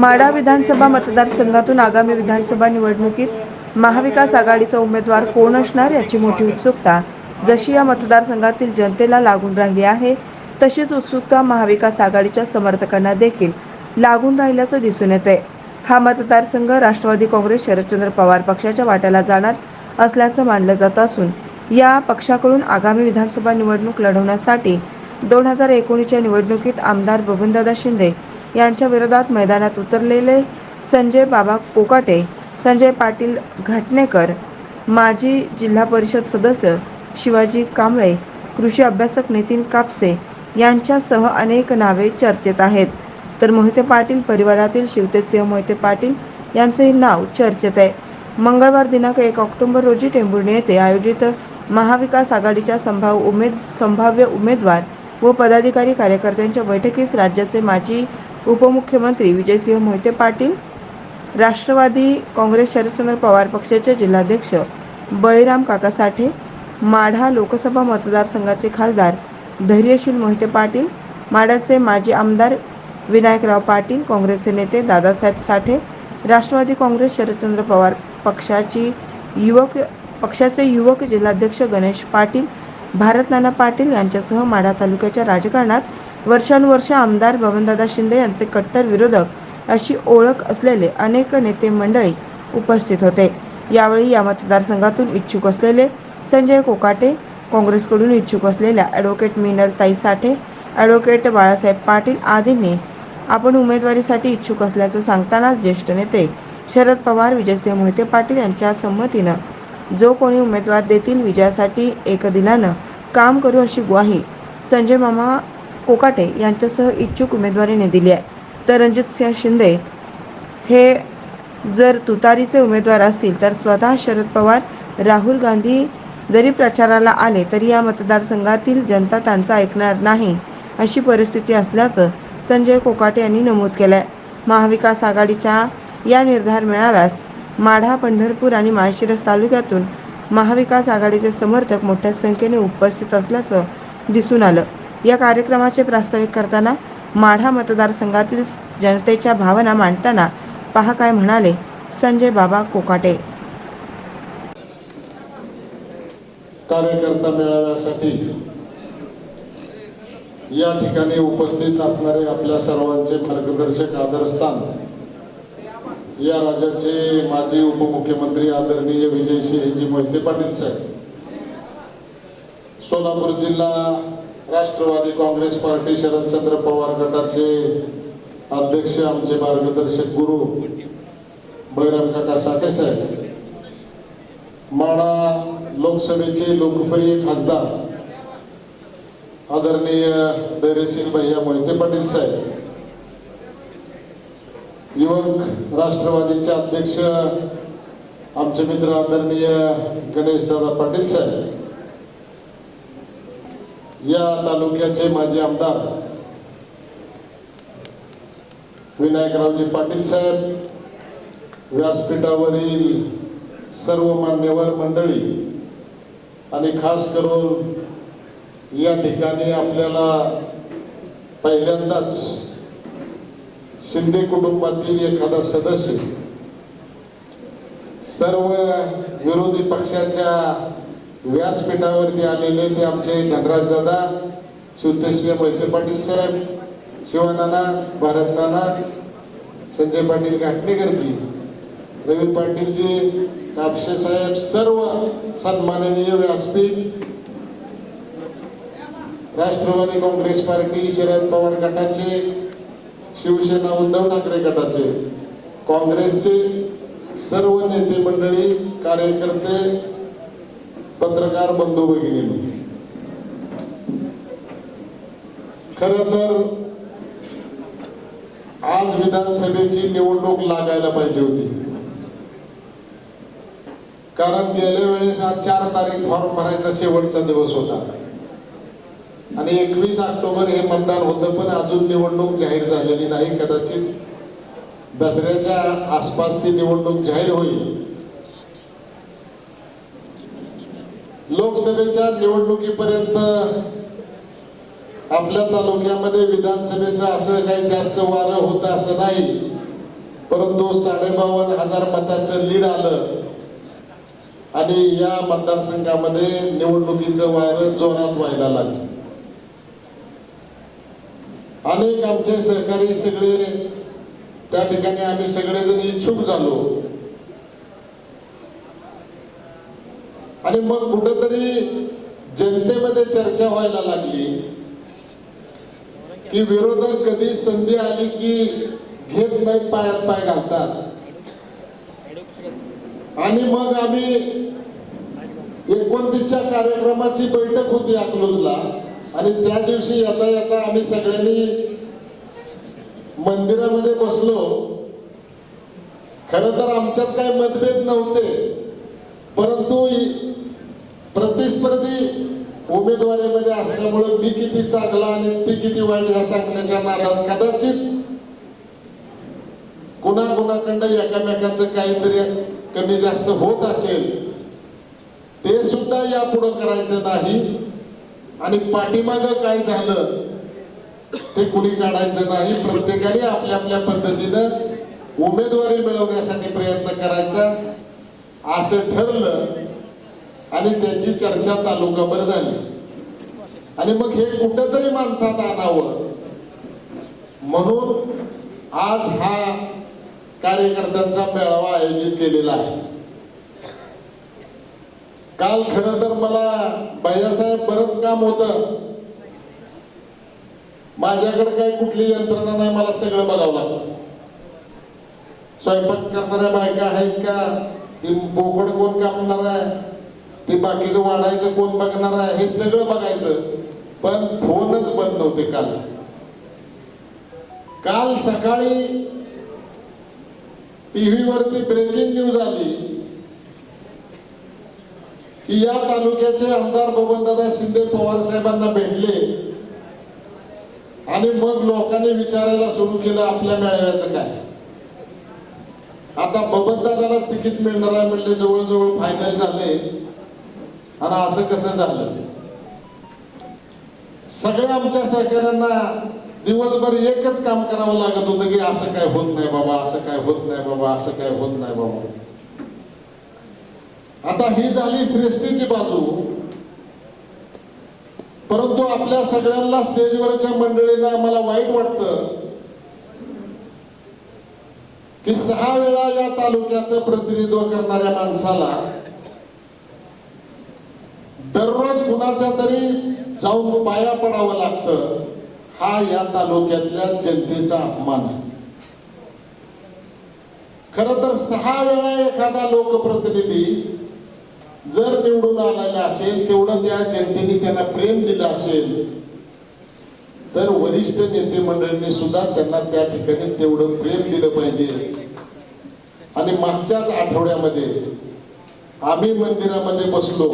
माडा विधानसभा मतदारसंघातून आगामी विधानसभा निवडणुकीत महाविकास आघाडीचा उमेदवार कोण असणार याची मोठी उत्सुकता जशी या मतदारसंघातील जनतेला लागून राहिली आहे तशीच उत्सुकता महाविकास आघाडीच्या समर्थकांना देखील लागून राहिल्याचं दिसून येते हा मतदारसंघ राष्ट्रवादी काँग्रेस शरदचंद्र पवार पक्षाच्या वाट्याला जाणार असल्याचं मानलं जात असून या पक्षाकडून आगामी विधानसभा निवडणूक लढवण्यासाठी दोन हजार एकोणीसच्या निवडणुकीत आमदार बबनदादा शिंदे यांच्या विरोधात मैदानात उतरलेले संजय बाबा पोकाटे संजय पाटील घटनेकर माजी जिल्हा परिषद सदस्य शिवाजी कांबळे कृषी अभ्यासक नितीन कापसे यांच्यासह अनेक नावे चर्चेत आहेत. तर मोहिते पाटील परिवारातील शिवतेसिंह मोहिते पाटील यांचेही नाव चर्चेत आहे. मंगळवार दिनांक एक ऑक्टोबर रोजी टेंभुर्णी येथे आयोजित महाविकास आघाडीच्या संभाव्य उमेद संभाव्य उमेदवार व पदाधिकारी कार्यकर्त्यांच्या बैठकीस राज्याचे माजी उपमुख्यमंत्री विजयसिंह मोहिते पाटील राष्ट्रवादी काँग्रेस शरदचंद्र पवार पक्षाचे जिल्हाध्यक्ष बळीराम काका साठे माढा लोकसभा मतदारसंघाचे खासदार धैर्यशील मोहिते पाटील माढ्याचे माजी आमदार विनायकराव पाटील काँग्रेसचे नेते दादासाहेब साठे राष्ट्रवादी काँग्रेस शरदचंद्र पवार पक्षाची युवक पक्षाचे युवक जिल्हाध्यक्ष गणेश पाटील भारतनाना पाटील यांच्यासह माढा तालुक्याच्या राजकारणात वर्षानुवर्ष आमदार बबनदादा शिंदे यांचे कट्टर विरोधक अशी ओळख असलेले अनेक नेते मंडळी उपस्थित होते. यावेळी या मतदारसंघातून इच्छुक असलेले संजय कोकाटे काँग्रेसकडून इच्छुक असलेल्या ॲडव्होकेट मिनल ताई साठे ॲडव्होकेट बाळासाहेब पाटील आदींनी आपण उमेदवारीसाठी इच्छुक असल्याचं सांगतानाच ज्येष्ठ नेते शरद पवार विजयसिंह मोहिते पाटील यांच्या संमतीनं जो कोणी उमेदवार देतील विजयासाठी एकदिलानं काम करू अशी ग्वाही संजय मामा कोकाटे यांच्यासह इच्छुक उमेदवारीने दिली आहे. तर रणजितसिंह शिंदे हे जर तुतारीचे उमेदवार असतील तर स्वतः शरद पवार राहुल गांधी जरी प्रचाराला आले तरी या मतदारसंघातील जनता त्यांचा ऐकणार नाही अशी परिस्थिती असल्याचं संजय कोकाटे यांनी नमूद केलं आहे महाविकास आघाडीच्या या निर्धार मेळाव्यास माढा पंढरपूर आणि माळशिरस तालुक्यातून महाविकास आघाडीचे समर्थक मोठ्या संख्येने उपस्थित असल्याचं दिसून आलं. या कार्यक्रमाचे प्रास्ताविक करताना माढा मतदारसंघातील जनतेच्या भावना मांडताना पहा काय म्हणाले संजय बाबा कोकाटे. कार्यकर्ता मेळाव्यासाठी या ठिकाणी उपस्थित असणारे आपल्या सर्वांचे मार्गदर्शक आदरस्थान या राज्याचे माजी उपमुख्यमंत्री आदरणीय विजयसिंहजी मोहिते पाटील साहेब. सोलापूर जिल्हा राष्ट्रवादी काँग्रेस पार्टी शरदचंद्र पवार गटाचे अध्यक्ष आमचे मार्गदर्शक गुरु बळीराम काका साठे साहेब. माडा लोकसभेचे लोकप्रिय खासदार आदरणीय धैर्यशील भैया मोहिते पाटील साहेब. युवक राष्ट्रवादीचे अध्यक्ष आमचे मित्र आदरणीय गणेश दादा पाटील साहेब. या तालुक्याचे माजी आमदार विनायकरावजी पाटील साहेब व्यासपीठावरील सर्व मान्यवर मंडळी आणि खास करून या ठिकाणी आपल्याला पहिल्यांदाच शिंदे कुटुंबातील एखादा सदस्य सर्व विरोधी पक्षाच्या व्यासपीठावरती आलेले ते आमचे धनराज दादा सुतेश्री मोहिते पाटील साहेब शिवानाना भारत नाना संजय पाटील घाटणेकरजी रवी पाटीलजी कापसे साहेब सर्व सन्माननीय व्यासपीठ राष्ट्रवादी काँग्रेस पार्टी शरद पवार गटाचे शिवसेना उद्धव ठाकरे गटाचे काँग्रेसचे सर्व नेते मंडळी कार्यकर्ते पत्रकार बंधू भगिनी खर तर आज विधानसभेची निवडणूक लागायला पाहिजे होती. कारण गेल्या वेळेस आज चार तारीख फॉर्म भरायचा शेवटचा दिवस होता. आणि एकवीस ऑक्टोबर हे मतदान होतं पण अजून निवडणूक जाहीर झालेली नाही. कदाचित दसऱ्याच्या आसपास ती निवडणूक जाहीर होईल. लोकसभेच्या निवडणुकीपर्यंत आपल्या तालुक्यामध्ये विधानसभेचं असं काही जास्त वारं होतं असं नाही. परंतु साडेबावन्न हजार मताचं लीड आलं. आणि या मतदारसंघामध्ये निवडणुकीचं वारं जोरात व्हायला लागलं. अनेक आमचे सहकारी सगळे त्या ठिकाणी आम्ही सगळेजण इच्छुक झालो. आणि मग कुठंतरी जनतेमध्ये चर्चा व्हायला लागली की विरोधक कधी संधी आली की घेत नाही पायात पाय घालतात. आणि मग आम्ही एकोणतीसच्या कार्यक्रमाची बैठक होती अकलूजला. आणि त्या दिवशी येता येता आम्ही सगळ्यांनी मंदिरामध्ये बसलो. खर तर आमच्यात काही मतभेद नव्हते. परंतु प्रतिस्पर्धी उमेदवारीमध्ये असल्यामुळे मी किती चांगला आणि ती किती वाईट ह्या सांगण्याच्या नादात कदाचित कुणा कुणाकडं एकामेकाचं काहीतरी कमी जास्त होत असेल ते सुद्धा यापुढं करायचं नाही. आणि पाठीमाग काय झालं ते कुणी काढायचं नाही. प्रत्येकाने आपल्या आपल्या पद्धतीनं उमेदवारी मिळवण्यासाठी प्रयत्न करायचा. असं ठरलं आणि त्याची चर्चा तालुकाभर झाली. आणि मग हे कुठंतरी माणसात आणावं. म्हणून आज हा कार्यकर्त्यांचा मेळावा आयोजित केलेला आहे. काल खरं तर मला भैयासाहेब बरंच काम होतं. माझ्याकडे काही कुठली यंत्रणा नाही मला सगळं बघावं लागतं. स्वयंपाक करणाऱ्या बायका आहेत का? ती बोकड कोण कापणार आहे? ते बाकीचं वाढायचं कोण बघणार आहे? हे सगळं बघायचं. पण फोनच बंद नव्हते काल. काल सकाळी टीव्ही वरती ब्रेकिंग न्यूज आली की या तालुक्याचे आमदार बबनदादा शिंदे पवार साहेबांना भेटले आणि मग लोकांनी विचारायला सुरू केलं आपल्या मेळाव्याचं काय. आता बबनदादालाच तिकीट मिळणार आहे म्हणले जवळजवळ फायनल झाले. आणि असं कसं झालं? सगळ्या आमच्या सहकाऱ्यांना दिवसभर एकच काम करावं लागत होतं की असं काय होत नाही बाबा असं काय होत नाही बाबा असं काय होत नाही बाबा. आता ही झाली श्रेष्ठीची बाजू. परंतु आपल्या सगळ्यांना स्टेजवरच्या मंडळींना मला वाईट वाटतं की सहा वेळा या तालुक्याचं प्रतिनिधित्व करणाऱ्या माणसाला दररोज कुणाच्या तरी जाऊन पाया पडावं लागतं. हा या तालुक्यातल्या जनतेचा अपमान आहे. खर तर सहा वेळा एखादा लोकप्रतिनिधी जर निवडून आलेला असेल तेवढं त्या जनतेने त्यांना प्रेम दिलं असेल तर वरिष्ठ नेते मंडळींनी सुद्धा त्यांना त्या ठिकाणी तेवढं प्रेम दिलं पाहिजे. आणि मागच्याच आठवड्यामध्ये आम्ही मंदिरामध्ये बसलो.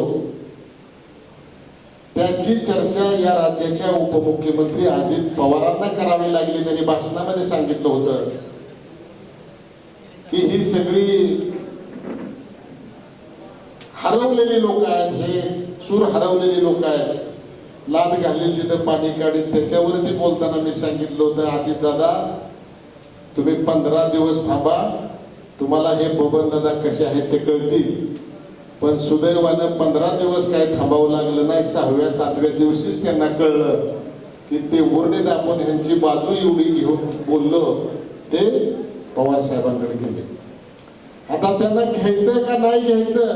त्याची चर्चा या राज्याच्या उपमुख्यमंत्री अजित पवारांना करावी लागली. त्यांनी भाषणामध्ये सांगितलं होतं की ही सगळी हरवलेली लोक आहेत हे सूर हरवलेली लोक आहेत. लाद घालील तिथं पाणी काढीत. त्याच्यावरती बोलताना मी सांगितलं होतं अजित दादा तुम्ही पंधरा दिवस थांबा. तुम्हाला हे बबन दादा कसे आहेत ते कळतील. पण सुदैवानं पंधरा दिवस काय थांबावं लागलं नाही सहाव्या सातव्या दिवशीच त्यांना कळलं की ते उरणे दाखवून ह्यांची बाजू एवढी घेऊन बोललो ते पवार साहेबांकडे गेले. आता त्यांना घ्यायचं का नाही घ्यायचं?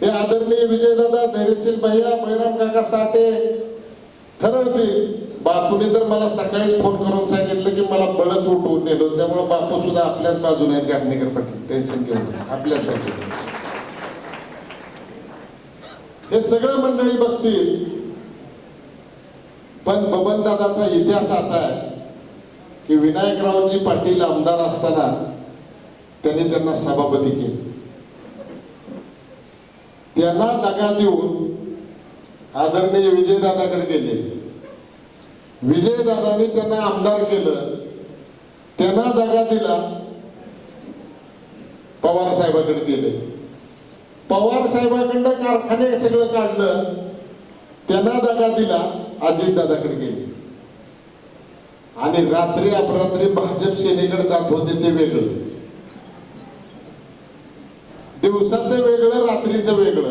हे आदरणीय विजयदादा धैर्यशील भैया बैराम काका साठे ठरवतील. बापूने तर मला सकाळीच फोन करून सांगितलं की मला बळच उठवून नेलो. त्यामुळे बापू सुद्धा आपल्याच बाजूने आहेत गाठणेकर पाटील. टेन्शन घेऊन आपल्याच बाजूने हे सगळं मंडळी बघतील. पण बबन दादाचा इतिहास असा आहे की विनायकरावजी पाटील आमदार असताना त्यांनी त्यांना सभापती केले. त्यांना दगा देऊन आदरणीय विजयदादाकडे गेले. विजयदादांनी त्यांना आमदार केलं. त्यांना दगा दिला. पवार साहेबाकडे गेले. पवार साहेबांकडनं कारखाने सगळं काढलं त्यांना दगा दिला अजितदादाकडे गेले. आणि रात्री अपरात्री भाजप सेनेकडे जात होते ते वेगळं. दिवसाचं वेगळं रात्रीचं वेगळं.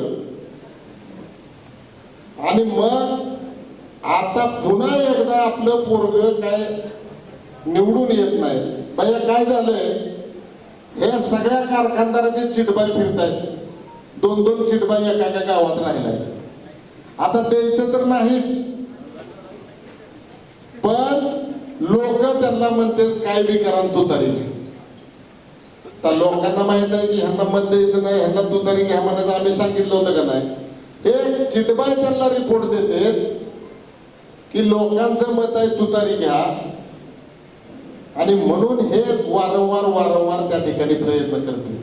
आणि मग आता पुन्हा एकदा आपलं पोरग काय निवडून येत नाही. भैया काय झालंय? हे सगळ्या कारखानदारांची चिटबाई फिरतायत. दोन दोन चिटबाई एका एका गावात राहिलाय. आता द्यायचं तर नाहीच. पण लोक त्यांना म्हणतात काय बी करा तू तरी तर लोकांना माहीत आहे की ह्यांना मत द्यायचं नाही ह्यांना तू तरी घ्या म्हणायचं. आम्ही सांगितलं होतं का नाही? हे चिटबाई त्यांना रिपोर्ट देते की लोकांचं मत आहे तुतारी घ्या. आणि म्हणून हे वारंवार वारंवार त्या ठिकाणी प्रयत्न करते.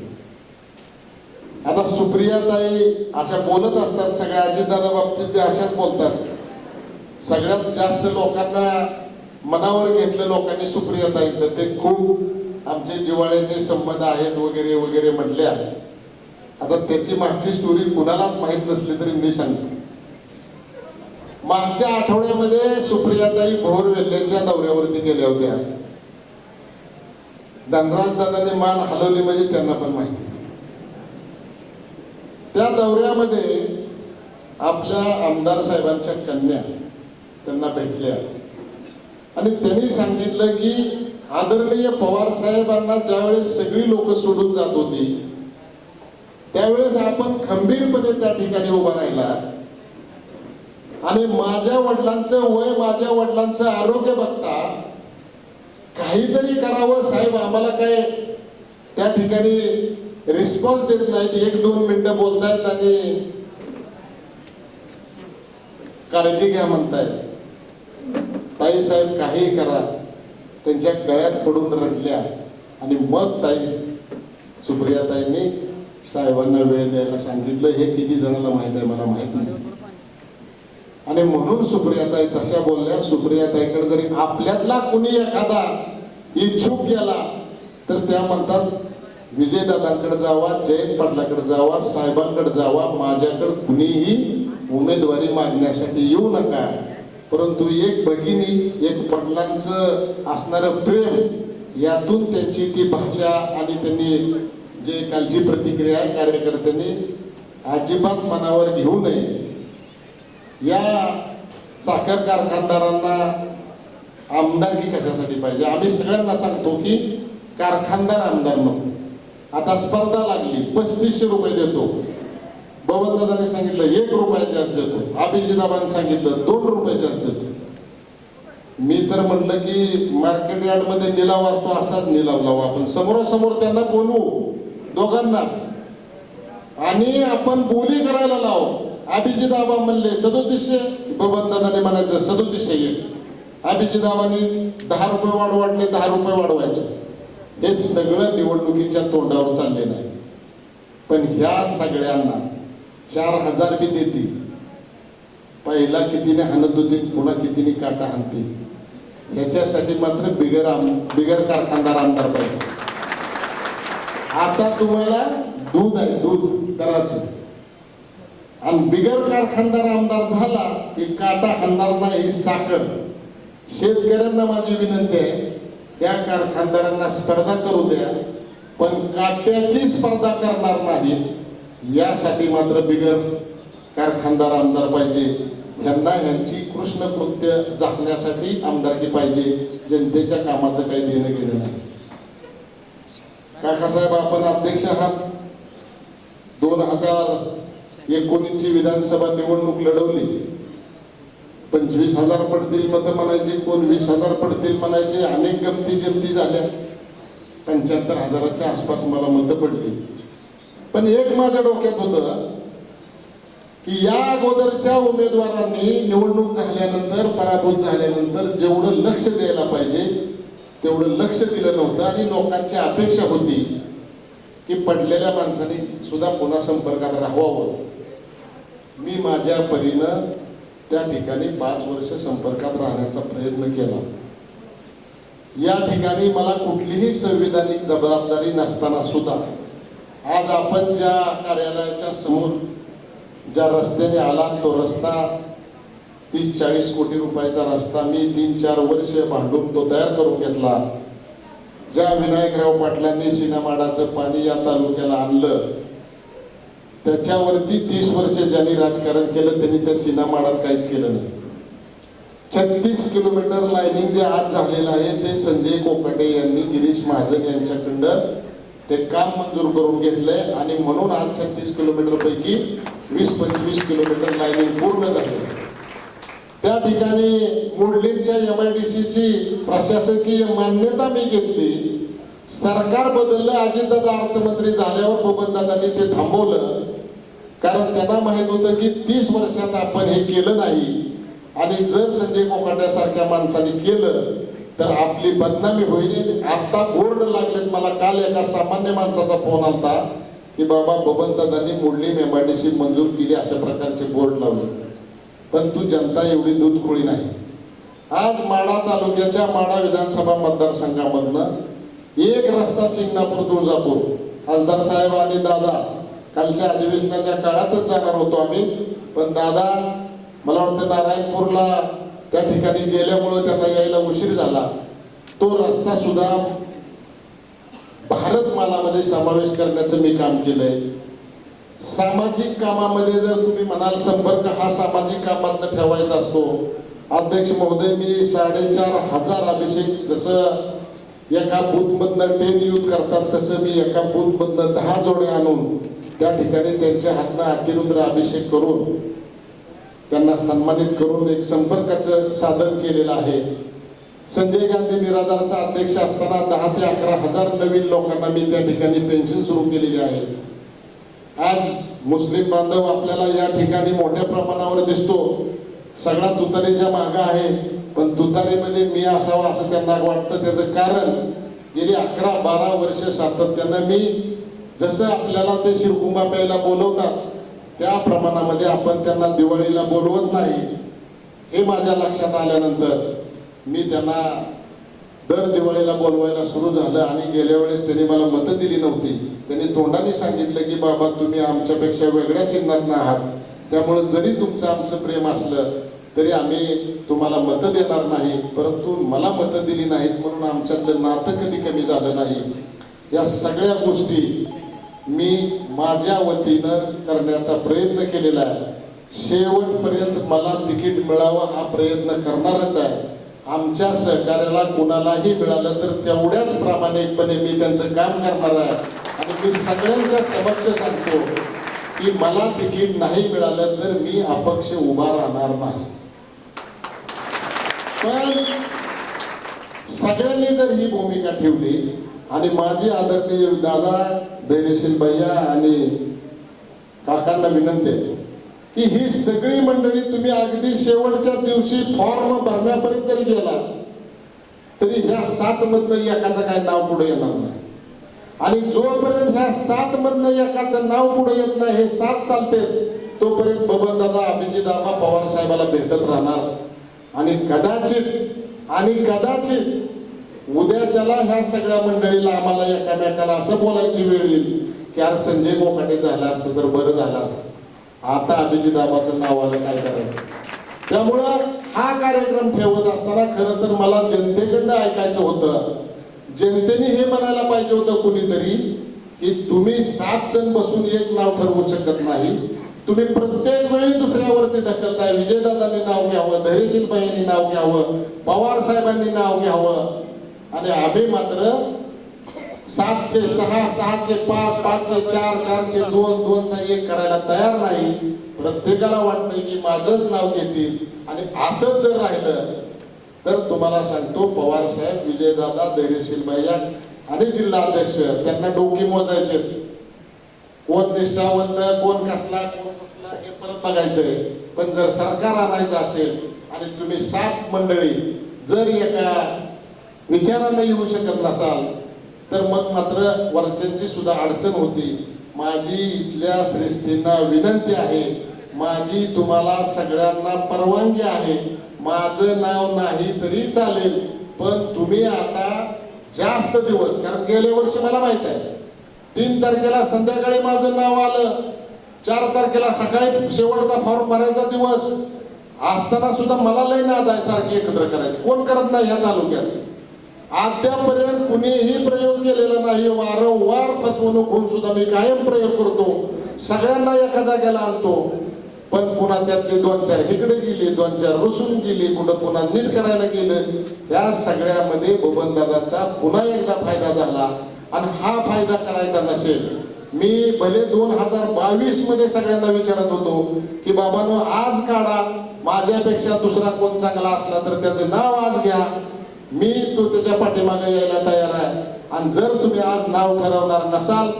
आता सुप्रियाताई अशा बोलत असतात सगळ्या अजितदादा बाबतीत ते अशाच बोलतात. सगळ्यात जास्त लोकांना मनावर घेतलं लोकांनी सुप्रियाताईंचं ते खूप आमचे जिवाळ्याचे संबंध आहेत वगैरे वगैरे म्हटल्या आता त्याची मागची स्टोरी कुणालाच माहीत नसली तरी मी सांगतो. मागच्या आठवड्यामध्ये सुप्रियाताई भोर वेल्ल्याच्या दौऱ्यावरती गेल्या होत्या. धनराज दादाने मान हलवली म्हणजे त्यांना पण माहिती. त्या दौऱ्यामध्ये आपल्या आमदार साहेबांच्या कन्या त्यांना भेटल्या. आणि त्यांनी सांगितलं की आदरणीय पवार साहेबांना ज्यावेळेस सगळी लोक सोडून जात होती त्यावेळेस आपण खंबीरपणे त्या ठिकाणी उभा राहिला. आणि माझ्या वडिलांचं वय माझ्या वडिलांचं आरोग्य बघता काहीतरी करावं साहेब आम्हाला काय त्या ठिकाणी रिस्पॉन्स देत नाहीत. एक दोन मिनिटं बोलतायत आणि काळजी घ्या म्हणतायत. ताई साहेब काहीही करा. त्यांच्या गळ्यात पडून रडल्या. आणि मग ताई सुप्रियाताईंनी साहेबांना वेळ द्यायला सांगितलं. हे किती जणांना माहीत आहे मला माहीत नाही. आणि म्हणून सुप्रियाताई तशा बोलल्या. सुप्रियाताईकडे जरी आपल्यातला कुणी एखादा इच्छुक गेला तर त्या म्हणतात विजयदादांकडे जावा जयंत पाटलाकडे जावा साहेबांकडे जावा माझ्याकडे कुणीही उमेदवारी मागण्यासाठी येऊ नका. परंतु एक भगिनी एक पाटलांचं असणारं प्रेम यातून त्यांची ती भाषा आणि त्यांनी जे कालची प्रतिक्रिया आहे कार्यकर्त्यांनी अजिबात मनावर घेऊ नये. या साखर कारखानदारांना आमदारकी कशासाठी पाहिजे? आम्ही सगळ्यांना सांगतो की कारखानदार आमदार नको. आता स्पर्धा लागली. पस्तीसशे रुपये देतो. बबनदादाने सांगितलं एक रुपया जास्त देतो. अभिजिताबाने सांगितलं दोन रुपये जास्त देतो. मी तर म्हणलं की मार्केट यार्डमध्ये निलाव असतो असाच निलाव लावू आपण. समोरासमोर त्यांना बोलवू दोघांना. आणि आपण बोली करायला लावू. अभिजित आबा म्हणले सदोतीसशे. बबन म्हणायचं सदोतीसशे एक. अभिजित आबाने दहा रुपये वाढ वाढले दहा रुपये वाढवायचे. हे सगळं निवडणुकीच्या तोंडावर चाललेलं आहे. पण ह्या सगळ्यांना चार हजार बी देतील. पहिला कितीने हाणत होते पुन्हा कितीने काटा हाणतील? याच्यासाठी मात्र बिगर आम बिगर कारखानदार आमदार पाहिजे. आता तुम्हाला दूध आहे दूध करायचं. आणि बिगर कारखानदार आमदार झाला की काटा हाणणार नाही साखर. शेतकऱ्यांना माझी विनंती आहे त्या कारखानदारांना स्पर्धा करू द्या पण काट्याची स्पर्धा करणार नाहीत यासाठी मात्र बिगर कारखानदार आमदार पाहिजे. यांना ह्यांची कृष्ण कृत्य झाकण्यासाठी आमदारकी पाहिजे. जनतेच्या कामाचं काही देणं गेलं नाही. काकासाहेब आपण अध्यक्ष आहात. दोन हजार एकोणीसची विधानसभा निवडणूक लढवली. पंचवीस हजार पडतील मतं म्हणायची कोण वीस हजार पडतील म्हणायचे अनेक गमती जमती झाल्या. पंच्याहत्तर हजाराच्या आसपास मला मतं पडली पण एक माझ्या डोक्यात होतं की या अगोदरच्या उमेदवारांनी निवडणूक झाल्यानंतर पराभूत झाल्यानंतर जेवढं लक्ष द्यायला पाहिजे तेवढं लक्ष दिलं नव्हतं आणि लोकांची अपेक्षा होती की पडलेल्या माणसाने सुद्धा पुन्हा संपर्कात राहावं. मी माझ्या परीनं त्या ठिकाणी पाच वर्ष संपर्कात राहण्याचा प्रयत्न केला. या ठिकाणी मला कुठलीही संविधानिक जबाबदारी नसताना सुद्धा आज आपण ज्या कार्यालयाच्या समोर ज्या रस्त्याने आला तो रस्ता तीस चाळीस कोटी रुपयाचा रस्ता मी तीन चार वर्ष भांडून तो तयार करून घेतला. ज्या विनायकराव पाटलांनी सिनेमाडाचं पाणी या तालुक्याला आणलं त्याच्यावरती तीस वर्ष ज्यांनी राजकारण केलं त्यांनी त्या सिनेमाडात काहीच केलं नाही. छत्तीस किलोमीटर लाईनिंग जे आज झालेलं आहे ते संजय कोकटे यांनी गिरीश महाजन यांच्याकडं ते काम मंजूर करून घेतलंय आणि म्हणून आज छत्तीस किलोमीटर पैकी वीस पंचवीस किलोमीटर लाईनिंग पूर्ण झाली त्या ठिकाणी मुडलिमच्या एम आय डी सीची प्रशासकीय मान्यता मी घेतली. सरकार बदललं अजितदादा अर्थमंत्री झाल्यावर बबनदादांनी ते थांबवलं. कारण त्यांना माहीत होतं की तीस वर्षात आपण हे केलं नाही. आणि जर संजय कोकाट्यासारख्या माणसाने केलं तर आपली बदनामी होईल. आता बोर्ड लागलेत मला काल एका सामान्य माणसाचा फोन आला की बाबा बबनदादांनी दादांनी मोडली आय मंजूर केली अशा प्रकारचे बोर्ड लावले. पण तू जनता एवढी दूधखोळी नाही. आज माडा तालुक्याच्या माडा विधानसभा मतदारसंघामधनं एक रस्ता सिंगणापूर तुळजापूर खासदार साहेब आणि दादा कालच्या अधिवेशनाच्या काळातच जाणार होतो आम्ही. पण दादा मला वाटतं नारायणपूरला त्या ठिकाणी गेल्यामुळं त्यांना यायला उशीर झाला. तो रस्ता सुद्धा भारतमालामध्ये समावेश करण्याचं मी काम केलंय. सामाजिक कामामध्ये जर तुम्ही म्हणाल संपर्क हा सामाजिक कामात ठेवायचा असतो. अध्यक्ष महोदय मी साडेचार हजार अभिषेक जसं एका बूथमधनं टेन यूज करतात तसं मी एका बूथमधनं दहा जोडे आणून त्या ठिकाणी त्यांच्या हातनं अतिरुद्र अभिषेक करून त्यांना सन्मानित करून एक संपर्काचं साधन केलेलं आहे. संजय गांधी निराधारचा अध्यक्ष असताना दहा ते अकरा हजार नवीन लोकांना मी त्या ठिकाणी पेन्शन सुरू केलेली आहे. आज मुस्लिम बांधव आपल्याला या ठिकाणी मोठ्या प्रमाणावर दिसतो. सगळा तुतारीच्या मागा आहे पण तुतारीमध्ये मी असावा असं त्यांना वाटतं. त्याचं कारण गेली अकरा बारा वर्ष सातत्यानं मी जसं आपल्याला ते शिरकुंबा प्यायला बोलवतात त्या प्रमाणामध्ये आपण त्यांना दिवाळीला बोलवत नाही. हे माझ्या लक्षात आल्यानंतर मी त्यांना दर दिवाळीला बोलवायला सुरू झालं आणि गेल्या वेळेस त्यांनी मला मतं दिली नव्हती. त्यांनी तोंडाने सांगितलं की बाबा तुम्ही आमच्यापेक्षा वेगळ्या चिन्हात आहात. त्यामुळं जरी तुमचं आमचं प्रेम असलं तरी आम्ही तुम्हाला मतं देणार नाही. परंतु मला मतं दिली नाहीत म्हणून आमच्यातलं नातं कधी कमी झालं नाही. या सगळ्या गोष्टी मी माझ्या वतीनं करण्याचा प्रयत्न केलेला आहे. शेवटपर्यंत मला तिकीट मिळावं हा प्रयत्न करणारच आहे. आमच्या सहकार्याला कुणालाही मिळालं तर तेवढ्याच प्रामाणिकपणे मी त्यांचं काम करणार आहे. आणि मी सगळ्यांच्या समक्ष सांगतो की मला तिकीट नाही मिळालं तर मी अपक्ष उभा राहणार नाही. पण सगळ्यांनी जर ही भूमिका ठेवली आणि माझी आदरणीय दादा धैर्यशील भैया आणि काकांना विनंती आहे की ही सगळी मंडळी तुम्ही अगदी शेवटच्या दिवशी फॉर्म भरण्यापर्यंत जरी गेला तरी ह्या सात मधनं एकाचं काय नाव पुढे येणार नाही. आणि जोपर्यंत ह्या सात मधनं एकाचं नाव पुढे येत नाही हे सात चालते तोपर्यंत बबन दादा अभिजित दादा पवार साहेबाला भेटत राहणार. आणि कदाचित आणि कदाचित उद्याच्याला ह्या सगळ्या मंडळीला आम्हाला एकामेकाला असं बोलायची वेळ येईल की अरे संजय मोकाटे झालं असतं तर बरं झालं असतं. आता अभिजिताबाचं नाव आलं काय करायचं? त्यामुळं हा कार्यक्रम ठेवत असताना खरं तर मला जनतेकडनं ऐकायचं होतं. जनतेने हे म्हणायला पाहिजे होतं कुणीतरी की तुम्ही सात जण बसून एक नाव ठरवू शकत नाही. तुम्ही प्रत्येक वेळी दुसऱ्यावरती ढकलताय. विजयदादांनी नाव घ्यावं धैर्यशीलबाईंनी नाव घ्यावं पवार साहेबांनी नाव घ्यावं. आणि आम्ही मात्र सातचे सहा सहाचे पाच पाचचे चार चारचे दोन दोनचा एक करायला तयार नाही. प्रत्येकाला वाटतंय की माझंच नाव घेतील. आणि असंच जर राहिलं तर तुम्हाला सांगतो पवार साहेब विजयदादा धैर्यशील भैया आणि जिल्हा अध्यक्ष त्यांना डोकी मोजायचे. कोण निष्ठावंत कोण कसला कोण कुठला हे परत बघायचंय. पण जर सरकार आणायचं असेल आणि तुम्ही सात मंडळी जर एका विचारानं येऊ शकत नसाल तर मग मात्र वरच्यांची सुद्धा अडचण होती. माझी इथल्या श्रेष्ठींना विनंती आहे माझी तुम्हाला सगळ्यांना परवानगी आहे. माझं नाव नाही तरी चालेल पण तुम्ही आता जास्त दिवस कारण गेल्या वर्षी मला माहीत आहे तीन तारखेला संध्याकाळी माझं नाव आलं चार तारखेला सकाळी शेवटचा फॉर्म भरायचा दिवस. असताना सुद्धा मला लय नाद आहे सारखी एकत्र करायची. कोण करत नाही या तालुक्यात? अद्यापर्यंत कुणीही प्रयोग केलेला नाही. वारंवार फसवणूक होऊन सुद्धा मी कायम प्रयोग करतो. सगळ्यांना एका जागेला आणतो. पण पुन्हा त्यातले दोन चार इकडे गेले दोन चार रुसून गेले कुठं पुन्हा नीट करायला गेलं. या सगळ्यामध्ये बबनदादाचा पुन्हा एकदा फायदा झाला. आणि हा फायदा करायचा नसेल मी भले दोन हजार बावीसमध्ये सगळ्यांना विचारत होतो की बाबानो आज काढा. माझ्यापेक्षा दुसरा कोण चांगला असला तर त्याचं नाव आज घ्या. मी तो त्याच्या पाठीमागे यायला तयार आहे. आणि जर तुम्ही आज नाव ठरवणार नसाल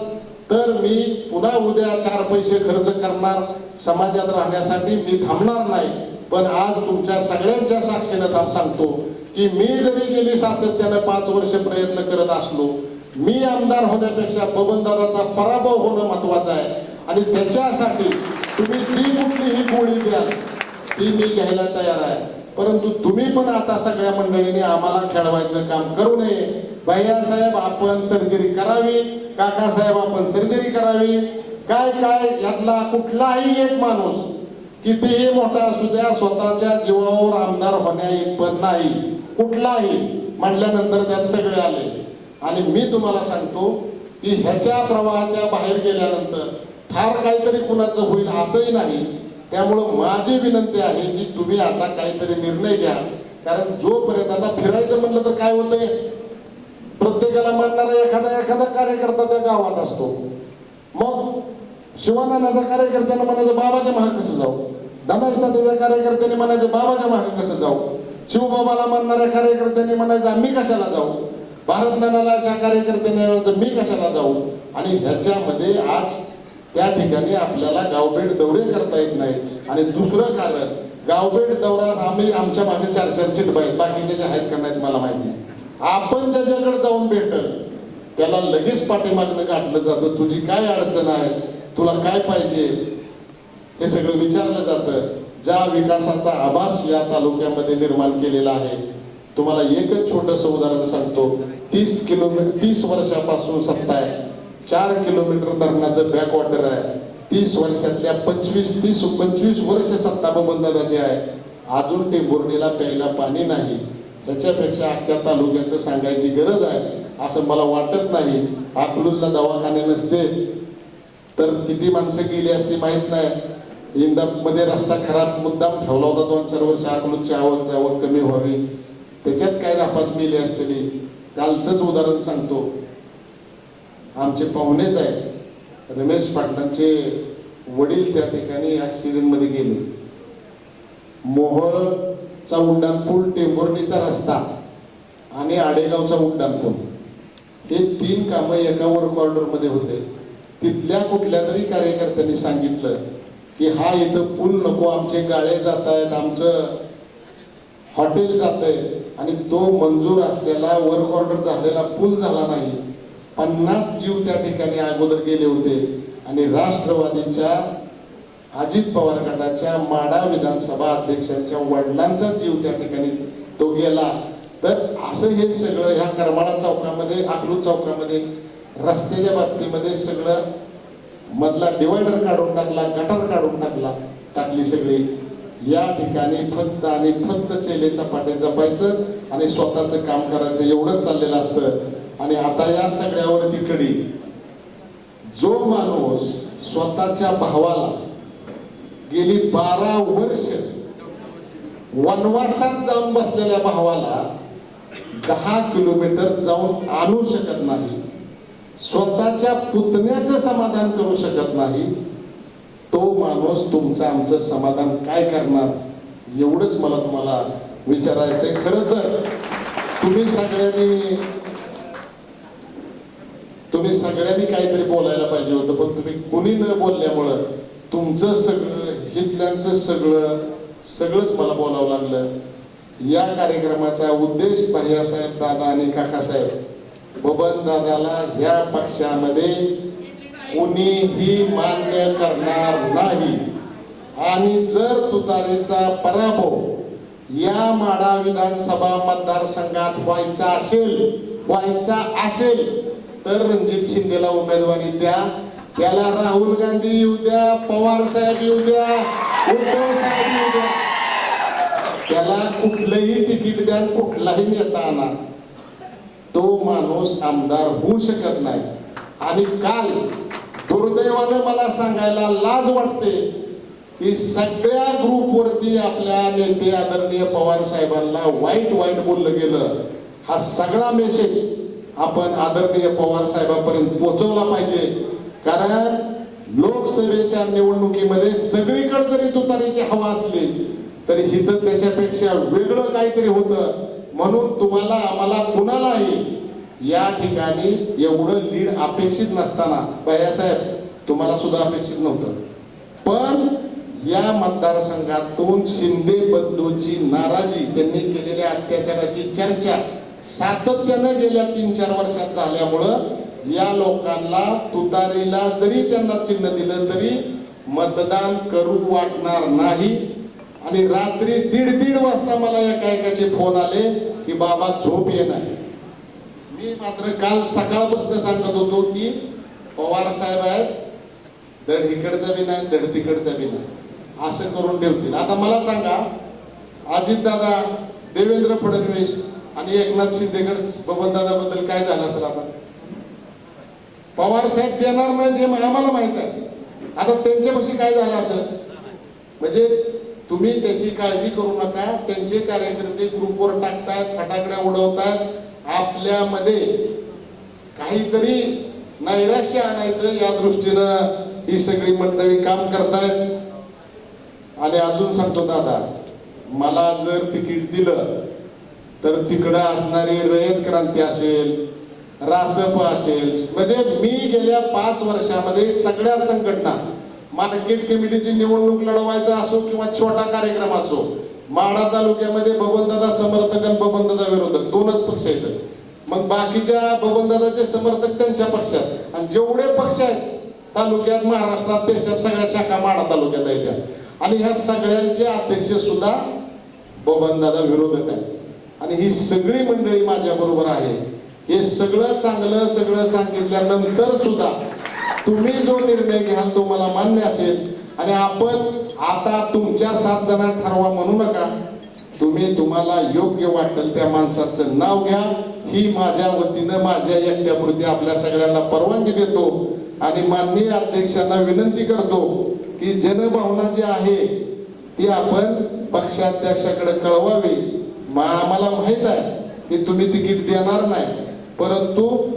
तर मी पुन्हा उद्या चार पैसे खर्च करणार समाजात राहण्यासाठी. मी थांबणार नाही. पण आज तुमच्या सगळ्यांच्या साक्षीने थांब सांगतो की मी जरी गेली सातत्यानं पाच वर्ष प्रयत्न करत असलो मी आमदार होण्यापेक्षा बबनदादाचा पराभव होणं महत्वाचं आहे. आणि त्याच्यासाठी तुम्ही जी कुठलीही गोळी द्याल ती मी घ्यायला तयार आहे. परंतु तुम्ही पण आता सगळ्या मंडळीने आम्हाला खेळवायचं काम करू नये. भैयासाहेब आपण सर्जरी करावी. काकासाहेब आपण सर्जरी करावी. काय काय यातला कुठलाही एक माणूस कितीही मोठा असू द्या स्वतःच्या जीवावर आमदार होण्या इतपत नाही. कुठलाही. म्हणल्यानंतर त्यात सगळे आले. आणि मी तुम्हाला सांगतो की ह्याच्या प्रवाहाच्या बाहेर गेल्यानंतर फार काहीतरी कुणाचं होईल असंही नाही. त्यामुळं माझी विनंती आहे की तुम्ही आता काहीतरी निर्णय घ्या. कारण जोपर्यंत आता फिरायचं म्हणलं तर काय होतंय? प्रत्येकाला मानणारा एखादा एखादा कार्यकर्ता त्या गावात असतो. मग शिवानंदाचा कार्यकर्त्याने म्हणायचं बाबाच्या महाग कसं जाऊ? धनाज त्याच्या कार्यकर्त्यांनी म्हणायचं बाबाच्या महाग कसं जाऊ? शिवबाबाला मानणाऱ्या कार्यकर्त्यांनी म्हणायचं आम्ही कशाला जाऊ? भारत नानालाच्या कार्यकर्त्यांनी मी कशाला जाऊ? आणि ह्याच्यामध्ये आज त्या ठिकाणी आपल्याला गावभेट दौरे करता येत नाहीत. आणि दुसरं कारण गावभेट दौरा आम्ही आमच्या मागे चार चार चिटप आहेत बाकीचे जे आहेत का नाहीत मला माहीत नाही. आपण ज्याच्याकडे जाऊन भेटल त्याला लगेच पाठीमागनं गाठलं जातं. तुझी काय अडचण आहे? तुला काय पाहिजे? हे सगळं विचारलं जातं. ज्या विकासाचा आभास या तालुक्यामध्ये निर्माण केलेला आहे तुम्हाला एकच छोटस उदाहरण सांगतो. तीस किलोमीटर तीस वर्षापासून सत्ता आहे. चार किलोमीटर धरणाचं बॅकवॉटर आहे. तीस वर्षातल्या पंचवीस तीस पंचवीस वर्ष सत्ता आहे. अजून टेंभुर्णीला प्यायला पाणी नाही. त्याच्यापेक्षा अख्ख्या तालुक्याचं सांगायची गरज आहे असं मला वाटत नाही. अकलूजला दवाखाने नसते. तर किती माणसं गेली असती माहीत नाही. इंदामध्ये रस्ता खराब मुद्दाम ठेवला होता दोन चार वर्ष. अकलूजची आवक जावक कमी व्हावी. त्याच्यात काय नापास असते असतली कालचंच उदाहरण सांगतो. आमचे पाहुणेच आहेत. रमेश पाटलांचे वडील त्या ठिकाणी ऍक्सिडेंटमध्ये गेले. मोहळचा उड्डाण पूल टेंभुर्णीचा रस्ता आणि आडेगावचा उड्डाण पूल हे तीन कामं एका वर्क ऑर्डरमध्ये होते. तिथल्या कुठल्या तरी कार्यकर्त्यांनी सांगितलं की हा इथं पूल नको आमचे गाळे जात आहेत आमचं हॉटेल जात आहे आणि तो मंजूर असलेला वर्क ऑर्डर झालेला पूल झाला नाही. पन्नास जीव त्या ठिकाणी अगोदर गेले होते आणि राष्ट्रवादीच्या अजित पवार गटाच्या माडा विधानसभा अध्यक्षांच्या वडिलांचा जीव त्या ठिकाणी तो गेला. तर असं हे सगळं ह्या करमाळा चौकामध्ये अकलूज चौकामध्ये रस्त्याच्या बाबतीमध्ये सगळं मधला डिवायडर काढून टाकला गटर काढून टाकला टाकली सगळी. या ठिकाणी फक्त आणि फक्त चेले चपाटे जपायचं आणि स्वतःचं काम करायचं एवढंच चाललेलं असतं. आणि आता या सगळ्यावर कडी. जो माणूस स्वतःच्या भावाला गेली बारा वर्ष वनवासात जाऊन बसलेल्या भावाला दहा किलोमीटर जाऊन आणू शकत नाही स्वतःच्या पुतण्याचं समाधान करू शकत नाही तो माणूस तुमचं आमचं समाधान काय करणार? एवढंच मला तुम्हाला विचारायचंय. खरं तर तुम्ही सगळ्यांनी तुम्ही सगळ्यांनी काहीतरी बोलायला पाहिजे होतं पण तुम्ही कुणी न बोलल्यामुळं तुमचं सगळं हितल्यांचं सगळं सगळंच मला बोलावं लागलं. या कार्यक्रमाचा उद्देश भैयासाहेब दादा आणि काकासाहेब. बबन दादाला या पक्षामध्ये कुणीही मान्य करणार नाही. आणि जर तुतारीचा पराभव या माडा विधानसभा मतदारसंघात व्हायचा असेल व्हायचा असेल तर रणजित शिंदेला उमेदवारी द्या. त्याला राहुल गांधी येऊ द्या पवार साहेब येऊ द्या उद्धव साहेब येऊ द्या. त्याला कुठलंही तिकीट द्या कुठलाही नेता आणा. तो माणूस आमदार होऊ शकत नाही. आणि काल दुर्दैवानं मला सांगायला लाज वाटते की सगळ्या ग्रुपवरती आपल्या नेते आदरणीय पवार साहेबांना वाईट वाईट बोललं गेलं. हा सगळा मेसेज आपण आदरणीय पवार साहेबांपर्यंत पोहोचवला पाहिजे. कारण लोकसभेच्या निवडणुकीमध्ये सगळीकडे जरी तुतारीची हवा असली तरी हिथं त्याच्यापेक्षा वेगळं काहीतरी होतं. म्हणून तुम्हाला आम्हाला कुणालाही या ठिकाणी एवढं लीड अपेक्षित नसताना भैयासाहेब तुम्हाला सुद्धा अपेक्षित नव्हतं. पण या मतदारसंघातून शिंदे बंधूंची नाराजी त्यांनी केलेल्या अत्याचाराची चर्चा सातत्यानं गेल्या तीन चार वर्षात झाल्यामुळं या लोकांना तुतारीला जरी त्यांना चिन्ह दिलं तरी मतदान करू वाटणार नाही. आणि रात्री दीड दीड वाजता मला या कायकाचे फोन आले की बाबा झोप येणार मी मात्र काल सकाळपासून सांगत होतो की पवार साहेब आहेत धड इकडचा बी नाही धड तिकडचा बी नाही. असं करून ठेवतील. आता मला सांगा अजितदादा देवेंद्र फडणवीस आणि एकनाथ शिंदेगड बबनदादा बद्दल काय झालं असेल आता पवार साहेब देणार नाही जे आम्हाला माहीत आहे. आता त्यांच्यापाशी काय झालं असेल? म्हणजे तुम्ही त्याची काळजी करू नका. त्यांचे कार्यकर्ते ग्रुपवर टाकतात फटाकड्या उडवतात आपल्यामध्ये काहीतरी नैराश्य आणायचं या दृष्टीनं ही सगळी मंडळी काम करतायत. आणि अजून सांगतो दादा मला जर तिकीट दिलं तर तिकडं असणारी रयत क्रांती असेल रासप असेल म्हणजे मी गेल्या पाच वर्षामध्ये सगळ्या संघटना मार्केट कमिटीची निवडणूक लढवायचा असो किंवा छोटा कार्यक्रम असो माढा तालुक्यामध्ये बबनदादा समर्थक आणि बबनदादा विरोधक दोनच पक्ष आहेत. मग बाकीच्या बबनदादाचे समर्थक त्यांच्या पक्षात. आणि जेवढे पक्ष आहेत तालुक्यात महाराष्ट्रात देशात सगळ्या शाखा माढा तालुक्यात आहेत आणि ह्या सगळ्यांचे अध्यक्ष सुद्धा बबनदादा विरोधक आहेत. आणि ही सगळी मंडळी माझ्या बरोबर आहे. हे सगळं चांगलं सगळं सांगितल्यानंतर सुद्धा तुम्ही जो निर्णय घ्याल तो मला मान्य असेल. आणि आपण आता तुमच्या सात जणां ठरवा म्हणू नका. तुम्ही तुम्हाला योग्य वाटेल त्या माणसाचं नाव घ्या. ही माझ्या वतीनं माझ्या एकट्यापुरती आपल्या सगळ्यांना परवानगी देतो. आणि माननीय अध्यक्षांना विनंती करतो की जनभावना जी आहे ती आपण पक्षाध्यक्षाकडे कळवावी. आम्हाला माहीत आहे की तुम्ही तिकीट देणार नाही. परंतु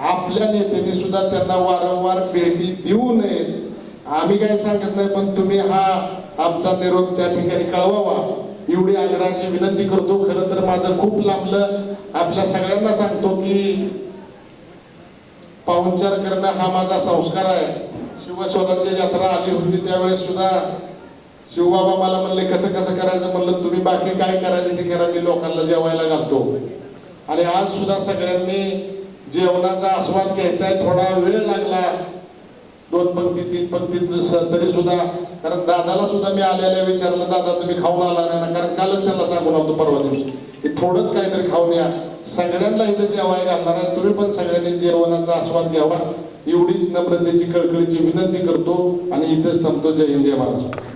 आपल्या नेत्यांनी सुद्धा त्यांना वारंवार भेटी देऊ नये. आम्ही काय सांगत नाही पण तुम्ही हा आमचा निरोप त्या ठिकाणी कळवावा. एवढी आग्रहाची विनंती करतो. खरं तर माझं खूप लांबलं. आपल्या सगळ्यांना सांगतो की पाहुणचार करणं हा माझा संस्कार आहे. शिवस्वराज्य यात्रा आली होती त्यावेळेस सुद्धा शिवबाबा मला म्हणले कसं कसं करायचं? म्हणलं तुम्ही बाकी काय करायचं ते करा मी लोकांना जेवायला घालतो. आणि आज सुद्धा सगळ्यांनी जेवणाचा आस्वाद घ्यायचा आहे थोडा वेळ लागला. दोन पंक्ती तीन पंक्ती तरी सुद्धा. कारण दादाला सुद्धा मी आलेल्या विचारलं दादा तुम्ही खाऊन आला नाही ना? कारण कालच त्याला सांगून आलो परवा दिवशी की थोडंच काहीतरी खाऊन या. सगळ्यांना इथे जेवाय घालणार आहे. तुम्ही पण सगळ्यांनी जेवणाचा आस्वाद घ्यावा. एवढीच नम्रतेची कळकळीची विनंती करतो आणि इथेच थांबतो. जय हिंद जय महाराष्ट्र.